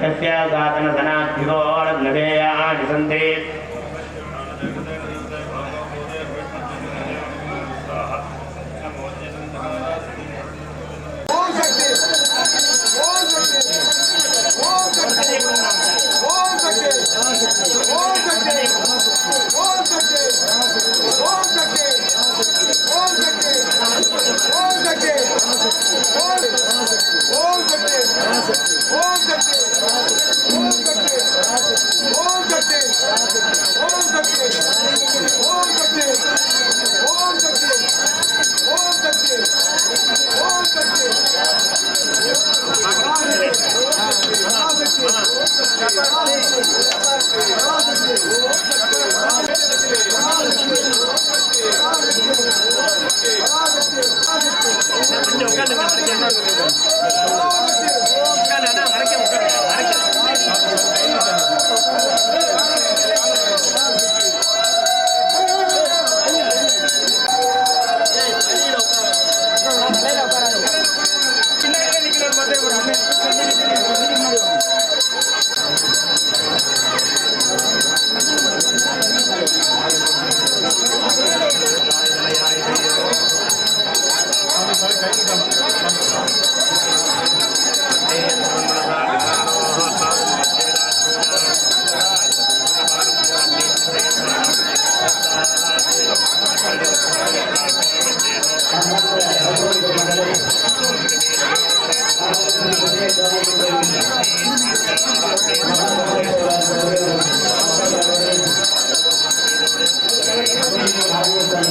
तस्य गातनधनाभ्युगोरग्नदेयानि सन्ति